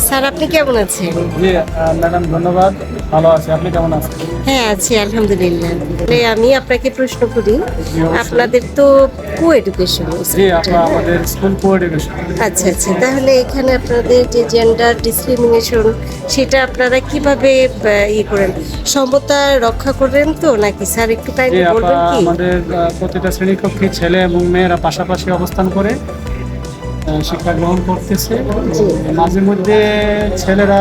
Sir আপনি কেমন আছেন? জি ম্যাডাম ধন্যবাদ। ভালো আছি। আপনি কেমন আছেন? হ্যাঁ আছি আলহামদুলিল্লাহ। তাহলে আমি আপনাকে প্রশ্ন করি আপনাদের তো কো এডুকেশন জি আমরা আমাদের স্কুল কো এডুকেশন আচ্ছা আচ্ছা তাহলে এখানে আপনাদের যে জেন্ডার ডিসক্রিমিনেশন সেটা আপনারা কীভাবে আহ, ই করেন? সমতা রক্ষা করেন তো নাকি? স্যার একটু কাইন্ডলি বলবেন কি? আমাদের প্রতিটা শ্রেণীকক্ষে ছেলে এবং মেয়েরা পাশাপাশি অবস্থান করে। শিক্ষা গ্রহণ করতেছে। মাঝে মধ্যে ছেলেরা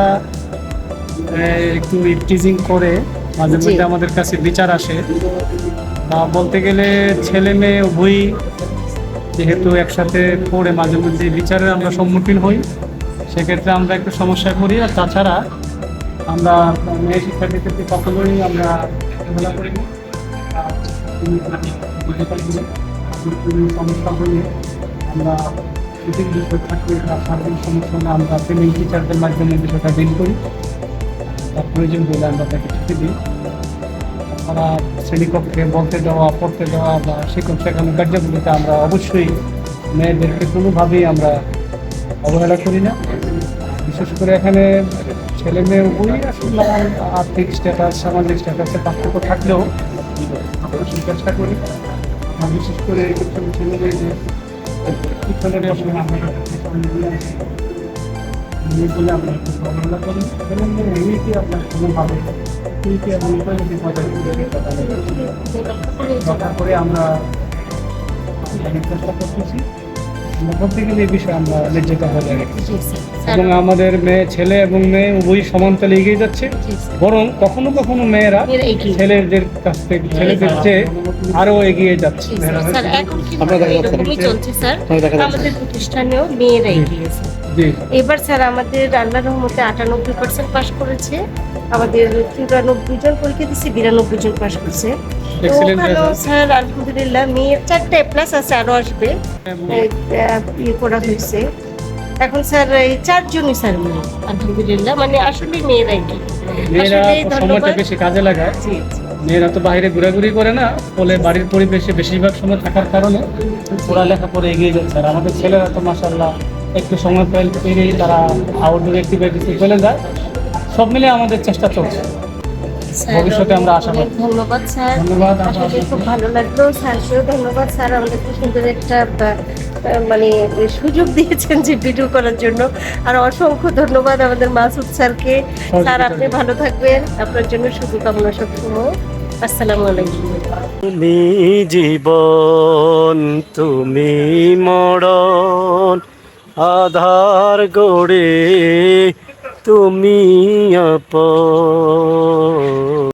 একটু টিজিং করে। মাঝে মধ্যে আমাদের কাছে বিচার আসে। বলতে গেলে ছেলে মেয়ে উভয়ই যেহেতু একসাথে পড়ে মাঝে মধ্যে বিচারের আমরা সম্মুখীন হই সেক্ষেত্রে আমরা একটু সমস্যায় পড়ি। আর তাছাড়া আমরা মেয়ে শিক্ষার্থীদেরকে কখনোই আমরা ঝামেলা করি না। আর কোনো মানে সমস্যা হলে আমরা কিছু বিষয় থাকলে বা সার্বিক সমস্যা আমরা ট্রেনিং টিচারদের মাধ্যমে বিষয়টা ডিল করি তার প্রয়োজন হলে আমরা তাকে ছুটি দিই তারা শ্রেণীকক্ষে বলতে দেওয়া পড়তে দেওয়া বা শিক্ষক শেখানোর কার্যক্রমে আমরা অবশ্যই মেয়েদেরকে কোনোভাবেই আমরা অবহেলা করি না। বিশেষ করে এখানে ছেলে মেয়ে উভয়ই আসলে আর্থিক স্ট্যাটাস সামাজিক স্ট্যাটাসে পার্থক্য থাকলেও চেষ্টা করি। বিশেষ করে ছেলে মেয়েদের শিক্ষণের বছর আমরা সামনে নিয়ে আসি। মেয়েগুলো আমরা একটু অবহেলা করি আপনার বজায় রক্ষা করে আমরা চেষ্টা করতেছি আমরা এই বিষয়ে আমরা নির্যাতিত হয়ে গেছি এবং আমাদের মেয়ে ছেলে এবং মেয়ে উভয়ই সমান্তরালে এগিয়ে যাচ্ছে। বরং কখনো কখনো মেয়েরা ছেলেদের কাছ থেকে ছেলেদের চেয়ে আরও এগিয়ে যাচ্ছে। আমাদের প্রতিষ্ঠানেও মেয়েরা এগিয়েছে এবার স্যার আমাদের আল্লাহ রহমতে আটানব্বই পার্সেন্ট পাস করেছে। আমাদের চুরানব্বই জন পরীক্ষা দিচ্ছে বিরানব্বই জন পাস করছে। ভালো. স্যার আলহামদুলিল্লাহ মেয়ের চারটে প্লাস আছে আসবে। ইয়ে করা হয়েছে। এখন স্যার এই চারজনই স্যার মেয়ে। আলহামদুলিল্লাহ মানে আসলে মেয়েরাই কি। মেয়েরা সময়টা বেশি কাজে লাগায়। মেয়েরা তো বাইরে ঘোরাঘুরি করে না ফলে বাড়ির পরিবেশে বেশিরভাগ সময় থাকার কারণে পড়ালেখা করে এগিয়ে যাচ্ছে। আর আমাদের ছেলেরা তো মাসাল্লাহ একটু সময় পেলেই তারা আউটডোর অ্যাক্টিভিটিসে চলে যায়। সব মিলে আমাদের চেষ্টা চলছে। ভবিষ্যতে আমরা আশা করি। ধন্যবাদ স্যার। ধন্যবাদ আসলে খুব ভালো লাগল স্যার। স্যারকেও ধন্যবাদ স্যার। আমাদের খুব সুন্দর একটা মানে সুযোগ দিয়েছেন যে ভিডিও করার জন্য। আর অসংখ্য ধন্যবাদ আমাদের মাসুদ স্যারকে। স্যার আপনি ভালো থাকবেন। আপনার জন্য শুভকামনা সবসময়। আসসালামু আলাইকুম। তুমি জীবন তুমি মরণ আধার গড়ে তুমি আপন।